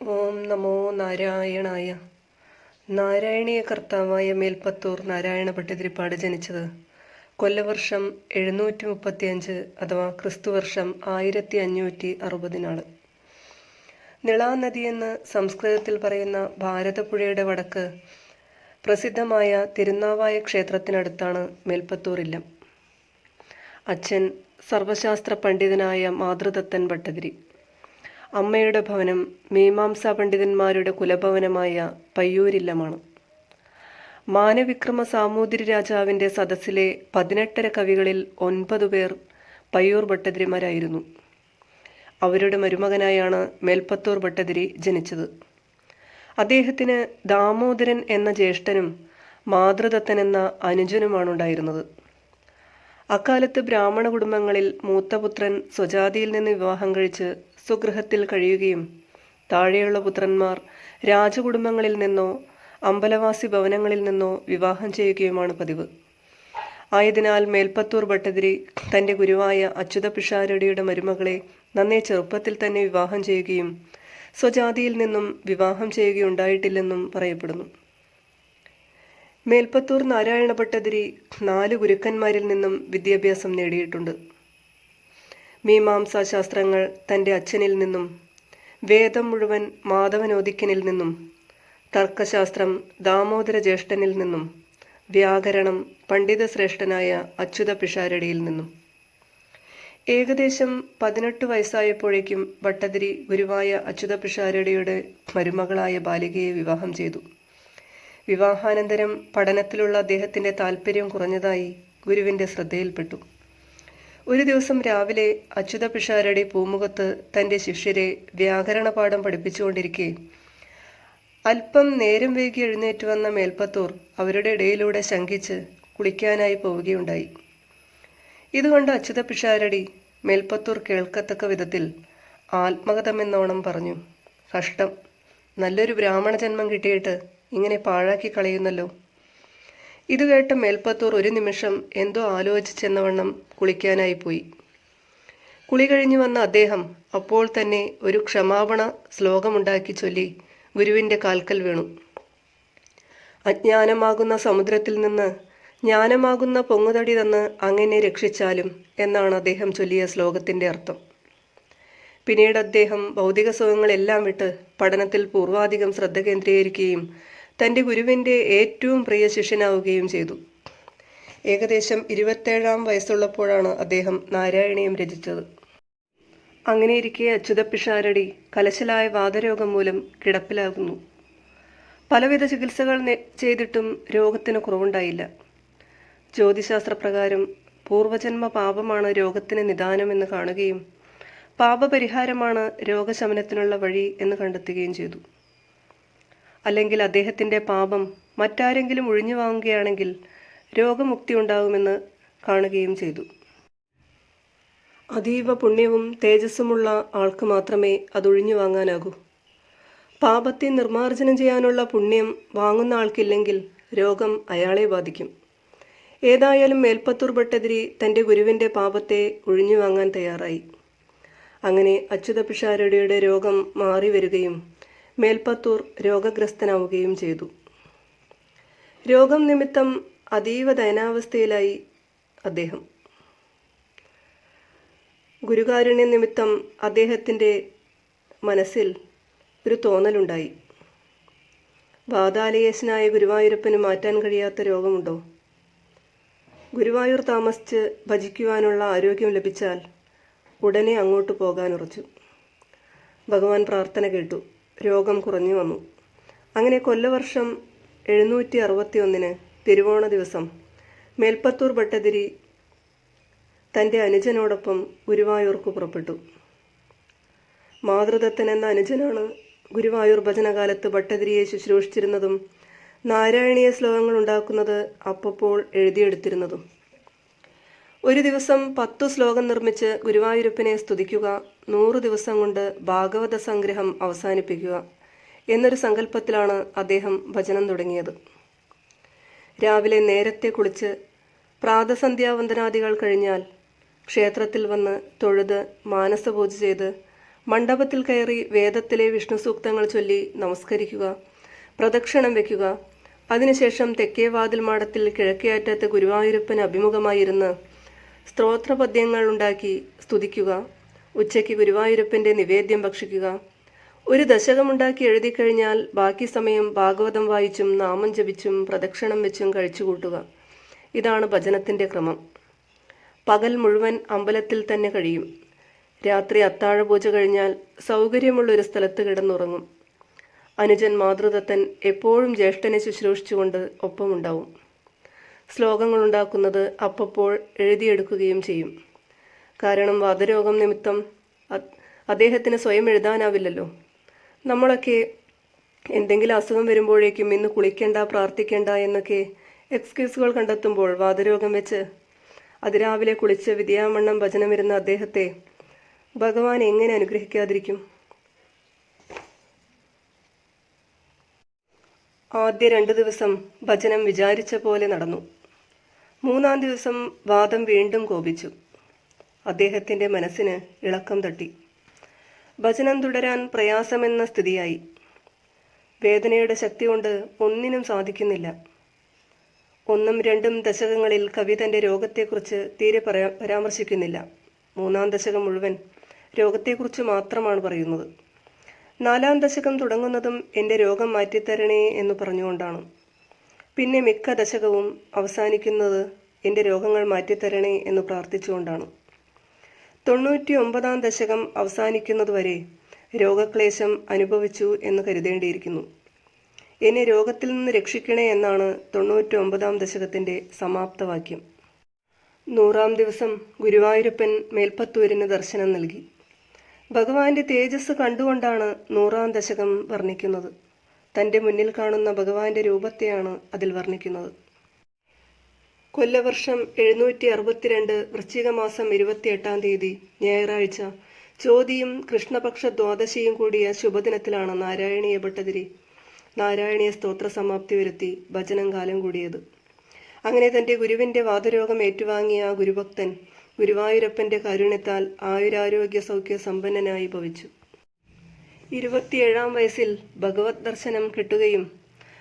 ഓം നമോ നാരായണായ. നാരായണീയ കർത്താവായ മേൽപ്പത്തൂർ നാരായണ ഭട്ടതിരിപ്പാട് ജനിച്ചത് കൊല്ലവർഷം എഴുന്നൂറ്റി മുപ്പത്തിയഞ്ച് അഥവാ ക്രിസ്തുവർഷം ആയിരത്തി അഞ്ഞൂറ്റി അറുപതിനാണ് നിളാനദി എന്ന് സംസ്കൃതത്തിൽ പറയുന്ന ഭാരതപ്പുഴയുടെ വടക്ക് പ്രസിദ്ധമായ തിരുനാവായ ക്ഷേത്രത്തിനടുത്താണ് മേൽപ്പത്തൂർ ഇല്ലം അച്ഛൻ സർവശാസ്ത്ര പണ്ഡിതനായ മാതൃദത്തൻ ഭട്ടതിരി. അമ്മയുടെ ഭവനം മീമാംസാ പണ്ഡിതന്മാരുടെ കുലഭവനമായ പയ്യൂരില്ലമാണ്. മാനവിക്രമ സാമൂതിരി രാജാവിന്റെ സദസ്സിലെ പതിനെട്ടര കവികളിൽ ഒൻപത് പേർ പയ്യൂർ ഭട്ടതിരിമാരായിരുന്നു. അവരുടെ മരുമകനായാണ് മേൽപ്പത്തൂർ ഭട്ടതിരി ജനിച്ചത്. അദ്ദേഹത്തിന് ദാമോദരൻ എന്ന ജ്യേഷ്ഠനും മാതൃദത്തൻ എന്ന അനുജനുമാണുണ്ടായിരുന്നത്. അക്കാലത്ത് ബ്രാഹ്മണ കുടുംബങ്ങളിൽ മൂത്തപുത്രൻ സ്വജാതിയിൽ നിന്ന് വിവാഹം കഴിച്ച് സ്വഗൃഹത്തിൽ കഴിയുകയും താഴെയുള്ള പുത്രന്മാർ രാജകുടുംബങ്ങളിൽ നിന്നോ അമ്പലവാസി ഭവനങ്ങളിൽ നിന്നോ വിവാഹം ചെയ്യുകയുമാണ് പതിവ്. ആയതിനാൽ മേൽപ്പത്തൂർ ഭട്ടതിരി തന്റെ ഗുരുവായ അച്യുത പിഷാരടിയുടെ മരുമകളെ നന്നേ ചെറുപ്പത്തിൽ തന്നെ വിവാഹം ചെയ്യുകയും സ്വജാതിയിൽ നിന്നും വിവാഹം ചെയ്യുകയുണ്ടായിട്ടില്ലെന്നും പറയപ്പെടുന്നു. മേൽപ്പത്തൂർ നാരായണ ഭട്ടതിരി നാല് ഗുരുക്കന്മാരിൽ നിന്നും വിദ്യാഭ്യാസം നേടിയിട്ടുണ്ട്. മീമാംസാ ശാസ്ത്രങ്ങൾ തന്റെ അച്ഛനിൽ നിന്നും വേദം മുഴുവൻ മാധവനോദിക്കനിൽ നിന്നും തർക്കശാസ്ത്രം ദാമോദര ജ്യേഷ്ഠനിൽ നിന്നും വ്യാകരണം പണ്ഡിതശ്രേഷ്ഠനായ അച്യുത പിഷാരടിയിൽ നിന്നും. ഏകദേശം പതിനെട്ട് വയസ്സായപ്പോഴേക്കും ഭട്ടതിരി ഗുരുവായ അച്യുത പിഷാരടിയുടെ മരുമകളായ ബാലികയെ വിവാഹം ചെയ്തു. വിവാഹാനന്തരം പഠനത്തിലുള്ള അദ്ദേഹത്തിന്റെ താല്പര്യം കുറഞ്ഞതായി ഗുരുവിന്റെ ശ്രദ്ധയിൽപ്പെട്ടു. ഒരു ദിവസം രാവിലെ അച്യുത പിഷാരടി പൂമുഖത്ത് തന്റെ ശിഷ്യരെ വ്യാകരണ പാഠം പഠിപ്പിച്ചുകൊണ്ടിരിക്കെ. അല്പം നേരം വൈകി എഴുന്നേറ്റ് വന്ന മേൽപ്പത്തൂർ അവരുടെ ഇടയിലൂടെ ശങ്കിച്ച് കുളിക്കാനായി പോവുകയുണ്ടായി. ഇതുകൊണ്ട് അച്യുത പിഷാരടി മേൽപ്പത്തൂർ കേൾക്കത്തക്ക വിധത്തിൽ ആത്മകഥമെന്നോണം പറഞ്ഞു. കഷ്ടം. നല്ലൊരു ബ്രാഹ്മണ ജന്മം കിട്ടിയിട്ട് ഇങ്ങനെ പാഴാക്കി കളയുന്നല്ലോ. ഇത് കേട്ട മേൽപ്പത്തൂർ ഒരു നിമിഷം എന്തോ ആലോചിച്ചെന്നവണ്ണം കുളിക്കാനായി പോയി. കുളി കഴിഞ്ഞു വന്ന അദ്ദേഹം അപ്പോൾ തന്നെ ഒരു ക്ഷമാപണ ശ്ലോകമുണ്ടാക്കി ചൊല്ലി ഗുരുവിന്റെ കാൽക്കൽ വീണു. അജ്ഞാനമാകുന്ന സമുദ്രത്തിൽ നിന്ന് ജ്ഞാനമാകുന്ന പൊങ്ങുതടി തന്ന് അങ്ങനെ രക്ഷിച്ചാലും എന്നാണ് അദ്ദേഹം ചൊല്ലിയ ശ്ലോകത്തിന്റെ അർത്ഥം. പിന്നീട് അദ്ദേഹം ഭൗതിക സുഖങ്ങളെല്ലാം വിട്ട് പഠനത്തിൽ പൂർവാധികം ശ്രദ്ധ കേന്ദ്രീകരിക്കുകയും തന്റെ ഗുരുവിന്റെ ഏറ്റവും പ്രിയ ശിഷ്യനാവുകയും ചെയ്തു. ഏകദേശം ഇരുപത്തേഴാം വയസ്സുള്ളപ്പോഴാണ് അദ്ദേഹം നാരായണീയം രചിച്ചത്. അങ്ങനെയിരിക്കെ അച്യുത പിഷാരടി കലശലായ വാതരോഗം മൂലം കിടപ്പിലാകുന്നു. പലവിധ ചികിത്സകൾ ചെയ്തിട്ടും രോഗത്തിന് കുറവുണ്ടായില്ല. ജ്യോതിശാസ്ത്രപ്രകാരം പൂർവജന്മ പാപമാണ് രോഗത്തിന് നിദാനമെന്ന് കാണുകയും പാപപരിഹാരമാണ് രോഗശമനത്തിനുള്ള വഴി എന്ന് കണ്ടെത്തുകയും ചെയ്തു. അല്ലെങ്കിൽ അദ്ദേഹത്തിന്റെ പാപം മറ്റാരെങ്കിലും ഒഴിഞ്ഞു വാങ്ങുകയാണെങ്കിൽ രോഗമുക്തി ഉണ്ടാകുമെന്ന് കാണുകയും ചെയ്തു. അതീവ പുണ്യവും തേജസ്സുമുള്ള ആൾക്ക് മാത്രമേ അതൊഴിഞ്ഞു വാങ്ങാനാകൂ. പാപത്തെ നിർമാർജനം ചെയ്യാനുള്ള പുണ്യം വാങ്ങുന്ന ആൾക്കില്ലെങ്കിൽ രോഗം അയാളെ ബാധിക്കും. ഏതായാലും മേൽപ്പത്തൂർ ഭട്ടതിരി തന്റെ ഗുരുവിന്റെ പാപത്തെ ഒഴിഞ്ഞു വാങ്ങാൻ തയ്യാറായി. അങ്ങനെ അച്യുത പിഷാരടിയുടെ രോഗം മാറി വരികയും മേൽപ്പത്തൂർ രോഗഗ്രസ്തനാവുകയും ചെയ്തു. രോഗം നിമിത്തം അതീവ ദയനാവസ്ഥയിലായി അദ്ദേഹം. ഗുരുകാരുണ്യ നിമിത്തം അദ്ദേഹത്തിന്റെ മനസ്സിൽ ഒരു തോന്നലുണ്ടായി. വാതാലയേശനായ ഗുരുവായൂരപ്പന് മാറ്റാൻ കഴിയാത്ത രോഗമുണ്ടോ? ഗുരുവായൂർ താമസിച്ച് ഭജിക്കുവാനുള്ള ആരോഗ്യം ലഭിച്ചാൽ ഉടനെ അങ്ങോട്ട് പോകാൻ ഉറച്ചു ഭഗവാൻ പ്രാർത്ഥന കേട്ടു. രോഗം കുറഞ്ഞു വന്നു. അങ്ങനെ കൊല്ലവർഷം എഴുന്നൂറ്റി അറുപത്തി ഒന്നിന് തിരുവോണ ദിവസം മേൽപ്പത്തൂർ ഭട്ടതിരി തന്റെ അനുജനോടൊപ്പം ഗുരുവായൂർക്ക് പുറപ്പെട്ടു. മാതൃദത്തൻ എന്ന അനുജനാണ് ഗുരുവായൂർ ഭജനകാലത്ത് ഭട്ടതിരിയെ ശുശ്രൂഷിച്ചിരുന്നതും നാരായണീയ ശ്ലോകങ്ങൾ ഉണ്ടാക്കുന്നത് അപ്പപ്പോൾ എഴുതിയെടുത്തിരുന്നതും. ഒരു ദിവസം പത്തു ശ്ലോകം നിർമ്മിച്ച് ഗുരുവായൂരപ്പനെ സ്തുതിക്കുക നൂറ് ദിവസം കൊണ്ട് ഭാഗവത സംഗ്രഹം അവസാനിപ്പിക്കുക എന്നൊരു സങ്കല്പത്തിലാണ് അദ്ദേഹം ഭജനം തുടങ്ങിയത്. രാവിലെ നേരത്തെ കുളിച്ച് പ്രാതസന്ധ്യാവന്ദനാദികൾ കഴിഞ്ഞാൽ ക്ഷേത്രത്തിൽ വന്ന് തൊഴുത് മാനസപൂജ ചെയ്ത് മണ്ഡപത്തിൽ കയറി വേദത്തിലെ വിഷ്ണു സൂക്തങ്ങൾ ചൊല്ലി നമസ്കരിക്കുക പ്രദക്ഷിണം വയ്ക്കുക അതിനുശേഷം തെക്കേ വാതിൽ മാടത്തിൽ കിഴക്കേ അറ്റത്ത് ഗുരുവായൂരപ്പന് അഭിമുഖമായിരുന്ന് സ്ത്രോത്രപദ്യങ്ങൾ ഉണ്ടാക്കി സ്തുതിക്കുക. ഉച്ചയ്ക്ക് ഗുരുവായൂരപ്പന്റെ നിവേദ്യം ഭക്ഷിക്കുക. ഒരു ദശകമുണ്ടാക്കി എഴുതിക്കഴിഞ്ഞാൽ ബാക്കി സമയം ഭാഗവതം വായിച്ചും നാമം ജപിച്ചും പ്രദക്ഷിണം വെച്ചും കഴിച്ചുകൂട്ടുക. ഇതാണ് ഭജനത്തിന്റെ ക്രമം. പകൽ മുഴുവൻ അമ്പലത്തിൽ തന്നെ കഴിയും. രാത്രി അത്താഴപൂജ കഴിഞ്ഞാൽ സൗകര്യമുള്ളൊരു സ്ഥലത്ത് കിടന്നുറങ്ങും. അനുജൻ മാതൃദത്തൻ എപ്പോഴും ജ്യേഷ്ഠനെ ശുശ്രൂഷിച്ചുകൊണ്ട് ഒപ്പമുണ്ടാവും. ശ്ലോകങ്ങളുണ്ടാക്കുന്നത് അപ്പപ്പോൾ എഴുതിയെടുക്കുകയും ചെയ്യും. കാരണം വാദരോഗം നിമിത്തം അദ്ദേഹത്തിന് സ്വയം എഴുതാനാവില്ലല്ലോ. നമ്മളൊക്കെ എന്തെങ്കിലും അസുഖം വരുമ്പോഴേക്കും ഇന്ന് കുളിക്കേണ്ട പ്രാർത്ഥിക്കേണ്ട എന്നൊക്കെ എക്സ്ക്യൂസുകൾ കണ്ടെത്തുമ്പോൾ വാദരോഗം വെച്ച് അതിരാവിലെ കുളിച്ച് വിദ്യാമണ്ണം ഭജനമിരുന്ന അദ്ദേഹത്തെ ഭഗവാൻ എങ്ങനെ അനുഗ്രഹിക്കാതിരിക്കും? ആദ്യ രണ്ട് ദിവസം ഭജനം വിചാരിച്ച പോലെ നടന്നു. മൂന്നാം ദിവസം വാദം വീണ്ടും കോപിച്ചു. അദ്ദേഹത്തിന്റെ മനസ്സിന് ഇളക്കം തട്ടി. ഭജനം തുടരാൻ പ്രയാസമെന്ന സ്ഥിതിയായി. വേദനയുടെ ശക്തി കൊണ്ട് ഒന്നിനും സാധിക്കുന്നില്ല. ഒന്നും രണ്ടും ദശകങ്ങളിൽ കവി തന്റെ രോഗത്തെക്കുറിച്ച് തീരെ പരാമർശിക്കുന്നില്ല. മൂന്നാം ദശകം മുഴുവൻ രോഗത്തെക്കുറിച്ച് മാത്രമാണ് പറയുന്നത്. നാലാം ദശകം തുടങ്ങുന്നതും എന്റെ രോഗം മാറ്റിത്തരണേ എന്ന് പറഞ്ഞുകൊണ്ടാണ്. പിന്നെ മിക്ക ദശകവും അവസാനിക്കുന്നത് എന്റെ രോഗങ്ങൾ മാറ്റിത്തരണേ എന്ന് പ്രാർത്ഥിച്ചുകൊണ്ടാണ്. തൊണ്ണൂറ്റി ഒമ്പതാം ദശകം അവസാനിക്കുന്നതുവരെ രോഗക്ലേശം അനുഭവിച്ചു എന്ന് കരുതേണ്ടിയിരിക്കുന്നു. എന്നെ രോഗത്തിൽ നിന്ന് രക്ഷിക്കണേ എന്നാണ് തൊണ്ണൂറ്റി ഒമ്പതാം ദശകത്തിന്റെ സമാപ്തവാക്യം. നൂറാം ദിവസം ഗുരുവായൂരപ്പൻ മേൽപ്പത്തൂരിന് ദർശനം നൽകി. ഭഗവാന്റെ തേജസ് കണ്ടുകൊണ്ടാണ് നൂറാം ദശകം വർണിക്കുന്നത്. തന്റെ മുന്നിൽ കാണുന്ന ഭഗവാന്റെ രൂപത്തെയാണ് അതിൽ വർണിക്കുന്നത്. കൊല്ലവർഷം എഴുന്നൂറ്റി അറുപത്തിരണ്ട് വൃശ്ചിക മാസം ഇരുപത്തിയെട്ടാം തീയതി ഞായറാഴ്ച ചോതിയും കൃഷ്ണപക്ഷ ദ്വാദശിയും കൂടിയ ശുഭദിനത്തിലാണ് നാരായണീയ ഭട്ടതിരി നാരായണീയ സ്തോത്ര സമാപ്തി വരുത്തി ഭജനം കാലം കൂടിയത്. അങ്ങനെ തന്റെ ഗുരുവിന്റെ വാദരോഗം ഏറ്റുവാങ്ങിയ ആ ഗുരുഭക്തൻ ഗുരുവായൂരപ്പന്റെ കാരുണ്യത്താൽ ആയുരാരോഗ്യ സൗഖ്യ സമ്പന്നനായി ഭവിച്ചു. ഇരുപത്തിയേഴാം വയസ്സിൽ ഭഗവത് ദർശനം കിട്ടുകയും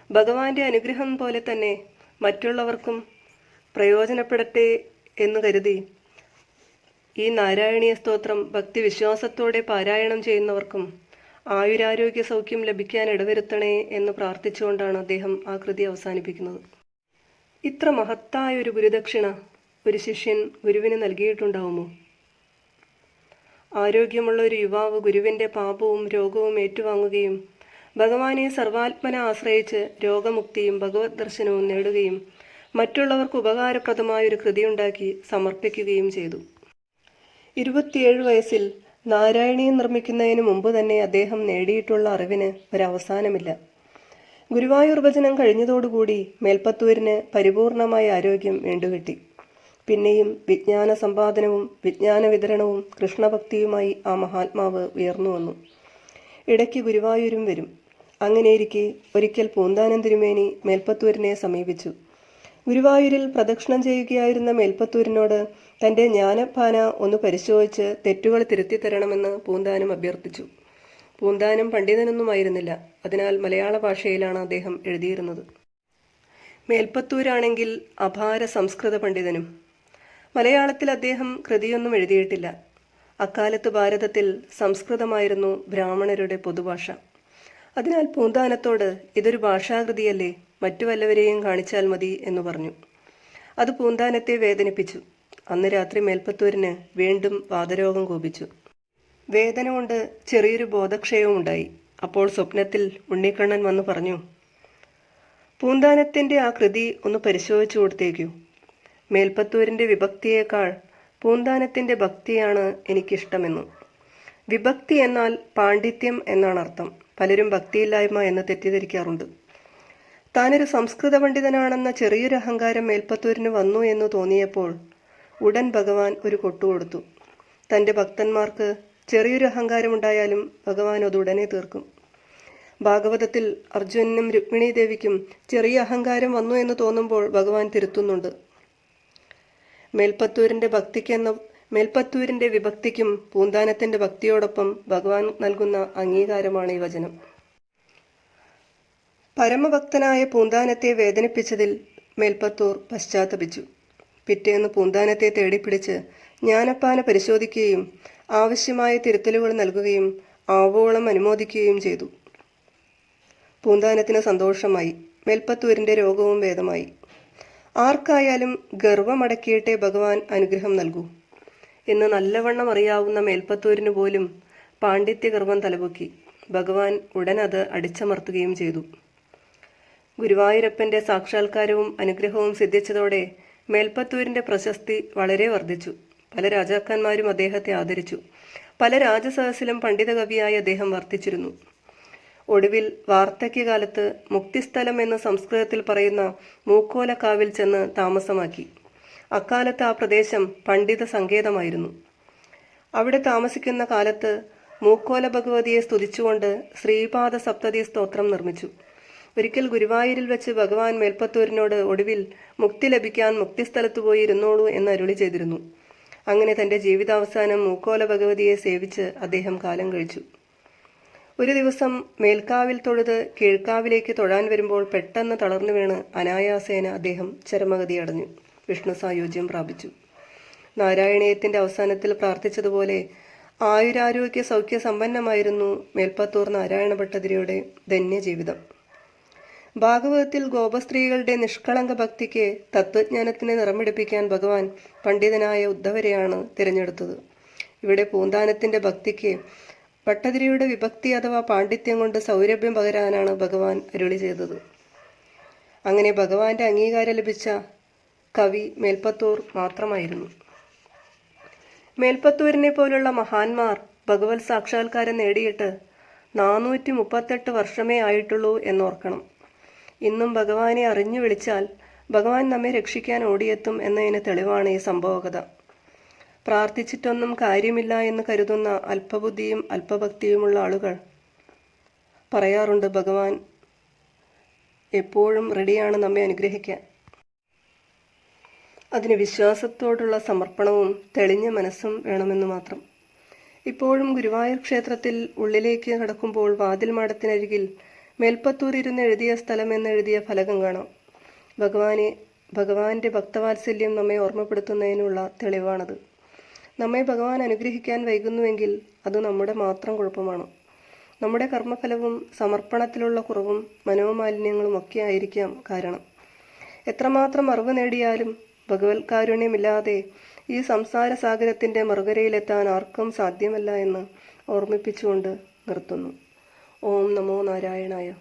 ഭഗവാന്റെ അനുഗ്രഹം പോലെ തന്നെ മറ്റുള്ളവർക്കും പ്രയോജനപ്പെടട്ടെ എന്ന് കരുതി ഈ നാരായണീയ സ്തോത്രം ഭക്തി വിശ്വാസത്തോടെ പാരായണം ചെയ്യുന്നവർക്കും ആയുരാരോഗ്യ സൗഖ്യം ലഭിക്കാൻ ഇടവരുത്തണേ എന്ന് പ്രാർത്ഥിച്ചുകൊണ്ടാണ് അദ്ദേഹം ആ കൃതി അവസാനിപ്പിക്കുന്നത്. ഇത്ര മഹത്തായ ഒരു ഗുരുദക്ഷിണ ഒരു ശിഷ്യൻ ഗുരുവിന് നൽകിയിട്ടുണ്ടാവുമോ? ആരോഗ്യമുള്ള ഒരു യുവാവ് ഗുരുവിന്റെ പാപവും രോഗവും ഏറ്റുവാങ്ങുകയും ഭഗവാനെ സർവാത്മന ആശ്രയിച്ച് രോഗമുക്തിയും ഭഗവത് ദർശനവും നേടുകയും മറ്റുള്ളവർക്ക് ഉപകാരപ്രദമായ ഒരു കൃതിയുണ്ടാക്കി സമർപ്പിക്കുകയും ചെയ്തു. ഇരുപത്തിയേഴ് വയസ്സിൽ നാരായണീയം നിർമ്മിക്കുന്നതിന് മുമ്പ് തന്നെ അദ്ദേഹം നേടിയിട്ടുള്ള അറിവിന് ഒരവസാനമില്ല. ഗുരുവായൂർ ഭജനം കഴിഞ്ഞതോടുകൂടി മേൽപ്പത്തൂരിന് പരിപൂർണമായ ആരോഗ്യം വീണ്ടുകിട്ടി പിന്നെയും വിജ്ഞാന സമ്പാദനവും വിജ്ഞാന വിതരണവും കൃഷ്ണഭക്തിയുമായി ആ മഹാത്മാവ് ഉയർന്നു വന്നു. ഇടയ്ക്ക് ഗുരുവായൂരും വരും. അങ്ങനെയിരിക്കെ ഒരിക്കൽ പൂന്താനം തിരുമേനി മേൽപ്പത്തൂരിനെ സമീപിച്ചു. ഗുരുവായൂരിൽ പ്രദക്ഷിണം ചെയ്യുകയായിരുന്ന മേൽപ്പത്തൂരിനോട് തന്റെ ജ്ഞാനഭാന ഒന്ന് പരിശോധിച്ച് തെറ്റുകൾ തിരുത്തി തരണമെന്ന് പൂന്താനം അഭ്യർത്ഥിച്ചു. പൂന്താനം പണ്ഡിതനൊന്നുമായിരുന്നില്ല. അതിനാൽ മലയാള ഭാഷയിലാണ് അദ്ദേഹം എഴുതിയിരുന്നത്. മേൽപ്പത്തൂരാണെങ്കിൽ അപാര സംസ്കൃത പണ്ഡിതനും മലയാളത്തിൽ അദ്ദേഹം കൃതിയൊന്നും എഴുതിയിട്ടില്ല. അക്കാലത്ത് ഭാരതത്തിൽ സംസ്കൃതമായിരുന്നു ബ്രാഹ്മണരുടെ പൊതുഭാഷ. അതിനാൽ പൂന്താനത്തോട് ഇതൊരു ഭാഷാകൃതിയല്ലേ? മറ്റു വല്ലവരെയും കാണിച്ചാൽ മതി എന്ന് പറഞ്ഞു. അത് പൂന്താനത്തെ വേദനിപ്പിച്ചു. അന്ന് രാത്രി മേൽപ്പത്തൂരിന് വീണ്ടും വാതരോഗം കോപിച്ചു. വേദന കൊണ്ട് ചെറിയൊരു ബോധക്ഷയവും ഉണ്ടായി. അപ്പോൾ സ്വപ്നത്തിൽ ഉണ്ണിക്കണ്ണൻ വന്നു പറഞ്ഞു പൂന്താനത്തിന്റെ ആ കൃതി ഒന്ന് പരിശോധിച്ചു കൊടുത്തേക്കൂ. മേൽപ്പത്തൂരിന്റെ വിഭക്തിയേക്കാൾ പൂന്താനത്തിന്റെ ഭക്തിയാണ് എനിക്കിഷ്ടമെന്നു. വിഭക്തി എന്നാൽ പാണ്ഡിത്യം എന്നാണ് അർത്ഥം. പലരും ഭക്തിയില്ലായ്മ എന്ന് തെറ്റിദ്ധരിക്കാറുണ്ട്. താനൊരു സംസ്കൃത പണ്ഡിതനാണെന്ന ചെറിയൊരു അഹങ്കാരം മേൽപ്പത്തൂരിന് വന്നു എന്ന് തോന്നിയപ്പോൾ ഉടൻ ഭഗവാൻ ഒരു കൊട്ടുകൊടുത്തു തന്റെ ഭക്തന്മാർക്ക് ചെറിയൊരു അഹങ്കാരമുണ്ടായാലും ഭഗവാൻ അത് ഉടനെ തീർക്കും. ഭാഗവതത്തിൽ അർജുനനും രുക്മിണി ദേവിക്കും ചെറിയ അഹങ്കാരം വന്നു എന്ന് തോന്നുമ്പോൾ ഭഗവാൻ തിരുത്തുന്നുണ്ട്. മേൽപ്പത്തൂരിന്റെ ഭക്തിക്കെന്ന മേൽപ്പത്തൂരിന്റെ വിഭക്തിക്കും പൂന്താനത്തിന്റെ ഭക്തിയോടൊപ്പം ഭഗവാൻ നൽകുന്ന അംഗീകാരമാണ് ഈ വചനം. പരമഭക്തനായ പൂന്താനത്തെ വേദനിപ്പിച്ചതിൽ മേൽപ്പത്തൂർ പശ്ചാത്തപിച്ചു. പിറ്റേന്ന് പൂന്താനത്തെ തേടിപ്പിടിച്ച് ജ്ഞാനപ്പാന പരിശോധിക്കുകയും ആവശ്യമായ തിരുത്തലുകൾ നൽകുകയും ആവോളം അനുമോദിക്കുകയും ചെയ്തു. പൂന്താനത്തിന് സന്തോഷമായി. മേൽപ്പത്തൂരിന്റെ രോഗവും ഭേദമായി. ആർക്കായാലും ഗർവമടക്കിയിട്ടേ ഭഗവാൻ അനുഗ്രഹം നൽകൂ എന്ന് നല്ലവണ്ണം അറിയാവുന്ന മേൽപ്പത്തൂരിന് പോലും പാണ്ഡിത്യഗർവം തലപൊക്കി ഭഗവാൻ ഉടൻ അത് അടിച്ചമർത്തുകയും ചെയ്തു. ഗുരുവായൂരപ്പന്റെ സാക്ഷാത്കാരവും അനുഗ്രഹവും സിദ്ധിച്ചതോടെ മേൽപ്പത്തൂരിന്റെ പ്രശസ്തി വളരെ വർദ്ധിച്ചു. പല രാജാക്കന്മാരും അദ്ദേഹത്തെ ആദരിച്ചു. പല രാജസദസ്സിലും പണ്ഡിതകവിയായി അദ്ദേഹം വർത്തിച്ചിരുന്നു. ഒടുവിൽ വാർദ്ധക്യകാലത്ത് മുക്തിസ്ഥലം എന്ന് സംസ്കൃതത്തിൽ പറയുന്ന മൂക്കോലക്കാവിൽ ചെന്ന് താമസമാക്കി. അക്കാലത്ത് ആ പ്രദേശം പണ്ഡിത സങ്കേതമായിരുന്നു. അവിടെ താമസിക്കുന്ന കാലത്ത് മൂക്കോല ഭഗവതിയെ സ്തുതിച്ചുകൊണ്ട് ശ്രീപാദ സപ്തതി സ്തോത്രം നിർമ്മിച്ചു. ഒരിക്കൽ ഗുരുവായൂരിൽ വെച്ച് ഭഗവാൻ മേൽപ്പത്തൂരിനോട് ഒടുവിൽ മുക്തി ലഭിക്കാൻ മുക്തിസ്ഥലത്ത് പോയി ഇരുന്നോളൂ എന്ന് അരുളി ചെയ്തിരുന്നു. അങ്ങനെ തന്റെ ജീവിതാവസാനം മൂക്കോല ഭഗവതിയെ സേവിച്ച് അദ്ദേഹം കാലം കഴിച്ചു. ഒരു ദിവസം മേൽക്കാവിൽ തൊഴുത് കീഴ്ക്കാവിലേക്ക് തൊഴാൻ വരുമ്പോൾ പെട്ടെന്ന് തളർന്നു വീണ് അനായാസേന അദ്ദേഹം ചരമഗതി അടഞ്ഞു. വിഷ്ണു സായുജ്യം പ്രാപിച്ചു. നാരായണീയത്തിന്റെ അവസാനത്തിൽ പ്രാർത്ഥിച്ചതുപോലെ ആയുരാരോഗ്യ സൗഖ്യ സമ്പന്നമായിരുന്നു മേൽപ്പത്തൂർ നാരായണ ഭട്ടതിരിയുടെ ധന്യജീവിതം. ഭാഗവതത്തിൽ ഗോപസ്ത്രീകളുടെ നിഷ്കളങ്ക ഭക്തിക്ക് തത്വജ്ഞാനത്തിന് നിറമിടിപ്പിക്കാൻ ഭഗവാൻ പണ്ഡിതനായ ഉദ്ധവരെയാണ് തിരഞ്ഞെടുത്തത്. ഇവിടെ പൂന്താനത്തിന്റെ ഭക്തിക്ക് ഭട്ടതിരിയുടെ വിഭക്തി അഥവാ പാണ്ഡിത്യം കൊണ്ട് സൗരഭ്യം പകരാനാണ് ഭഗവാൻ അരുളി ചെയ്തത്. അങ്ങനെ ഭഗവാന്റെ അംഗീകാരം ലഭിച്ച കവി മേൽപ്പത്തൂർ മാത്രമായിരുന്നു. മേൽപ്പത്തൂരിനെ പോലുള്ള മഹാന്മാർ ഭഗവത് സാക്ഷാത്കാരം നേടിയിട്ട് നാനൂറ്റി മുപ്പത്തെട്ട് വർഷമേ ആയിട്ടുള്ളൂ എന്നോർക്കണം. ഇന്നും ഭഗവാനെ അറിഞ്ഞു വിളിച്ചാൽ ഭഗവാൻ നമ്മെ രക്ഷിക്കാൻ ഓടിയെത്തും എന്നതിന് തെളിവാണ് ഈ സംഭവകഥ. പ്രാർത്ഥിച്ചിട്ടൊന്നും കാര്യമില്ല എന്ന് കരുതുന്ന അല്പബുദ്ധിയും അല്പഭക്തിയുമുള്ള ആളുകൾ പറയാറുണ്ട് ഭഗവാൻ എപ്പോഴും റെഡിയാണ് നമ്മെ അനുഗ്രഹിക്കാൻ. അതിന് വിശ്വാസത്തോടുള്ള സമർപ്പണവും തെളിഞ്ഞ മനസ്സും വേണമെന്ന് മാത്രം. ഇപ്പോഴും ഗുരുവായൂർ ക്ഷേത്രത്തിൽ ഉള്ളിലേക്ക് കടക്കുമ്പോൾ വാതിൽ മാടത്തിനരികിൽ മേൽപ്പത്തൂർ ഇരുന്ന് എഴുതിയ സ്ഥലം എന്നെഴുതിയ ഫലകം കാണാം. ഭഗവാനെ ഭഗവാന്റെ ഭക്തവാത്സല്യം നമ്മെ ഓർമ്മപ്പെടുത്തുന്നതിനുള്ള തെളിവാണത്. നമ്മെ ഭഗവാൻ അനുഗ്രഹിക്കാൻ വൈകുന്നുവെങ്കിൽ അത് നമ്മുടെ മാത്രം കുഴപ്പമാണ്. നമ്മുടെ കർമ്മഫലവും സമർപ്പണത്തിലുള്ള കുറവും മനോമാലിന്യങ്ങളും ഒക്കെ ആയിരിക്കാം കാരണം. എത്രമാത്രം അറിവ് നേടിയാലും ഭഗവത് കാരുണ്യമില്ലാതെ ഈ സംസാര സാഗരത്തിന്റെ മറുകരയിലെത്താൻ ആർക്കും സാധ്യമല്ല എന്ന് ഓർമ്മിപ്പിച്ചുകൊണ്ട് നിർത്തുന്നു. ഓം നമോ നാരായണായ.